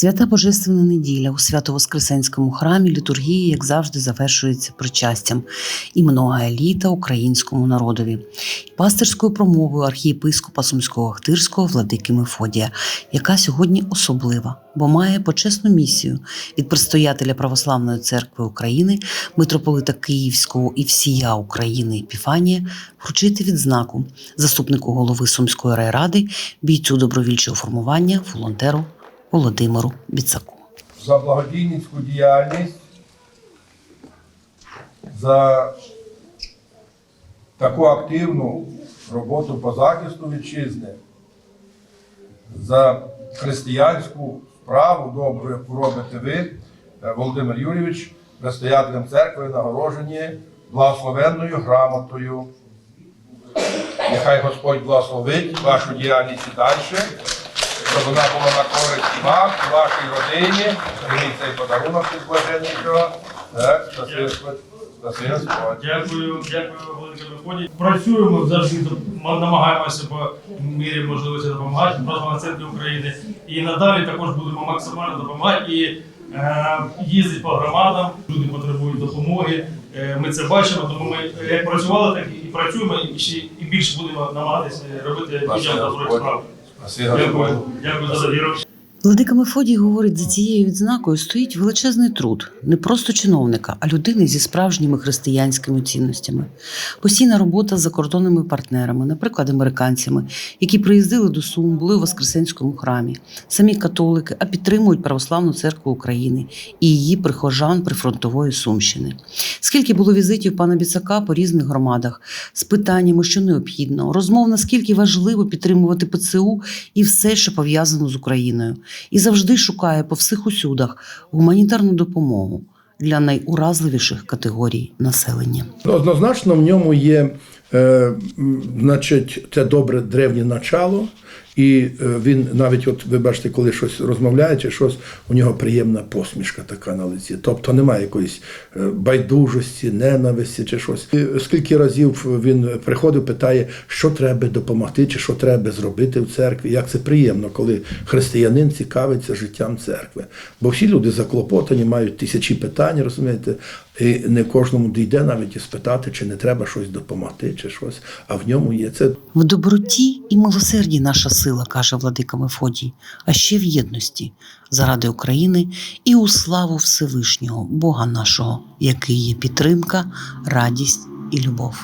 Свята Божественна неділя у Свято-Воскресенському храмі літургії, як завжди, завершується причастям і многое літа українському народові, пастирською промовою архієпископа Сумського Ахтирського владики Мефодія, яка сьогодні особлива, бо має почесну місію від предстоятеля Православної церкви України, митрополита Київського і всія України Епіфанія вручити відзнаку заступнику голови Сумської райради, бійцю добровільчого формування, волонтеру Володимиру Біцаку. за благодійницьку діяльність, за таку активну роботу по захисту вітчизни, за християнську справу добру, яку робите ви, е, Володимир Юрійович, предстоятелем церкви, нагороджені благословенною грамотою. Нехай Господь благословить вашу діяльність і далі, щоб вона була на користь і вам, і вашій родині. Прийміть цей подарунок від блаженнішого. Так, Дякую, дякую, Володимир Мефодій. Працюємо завжди, намагаємося по мірі можливості допомагати Православній церкві України. І надалі також будемо максимально допомагати і е, їздити по громадам. Люди потребують допомоги. Е, ми це бачимо, тому ми як працювали, так і працюємо, і ще і більше будемо намагатися робити людям добрі справи. Владика Мефодій говорить, за цією відзнакою стоїть величезний труд. Не просто чиновника, а людини зі справжніми християнськими цінностями. Постійна робота з закордонними партнерами, наприклад, американцями, які приїздили до Сум, були у Воскресенському храмі, самі католики, а підтримують Православну церкву України і її прихожан прифронтової Сумщини. Скільки було візитів пана Біцака по різних громадах? З питаннями, що необхідно, розмов наскільки важливо підтримувати ПЦУ і все, що пов'язано з Україною, і завжди шукає по всіх усюдах гуманітарну допомогу для найуразливіших категорій населення. Однозначно в ньому є е, значить, це добре древнє начало, і е, він навіть, от ви бачите, коли щось розмовляє чи щось, у нього приємна посмішка така на лиці. Тобто немає якоїсь е, байдужості, ненависті чи щось. І скільки разів він приходив, питає, що треба допомогти, чи що треба зробити в церкві. Як це приємно, коли християнин цікавиться життям церкви. Бо всі люди заклопотані, мають тисячі питань, розумієте, і не кожному дійде навіть і спитати, чи не треба щось допомогти, чи щось. А в ньому є це В доброті і милосерді наша сила, каже владика Мефодій, а ще в єдності заради України і у славу Всевишнього, Бога нашого, який є підтримка, радість і любов.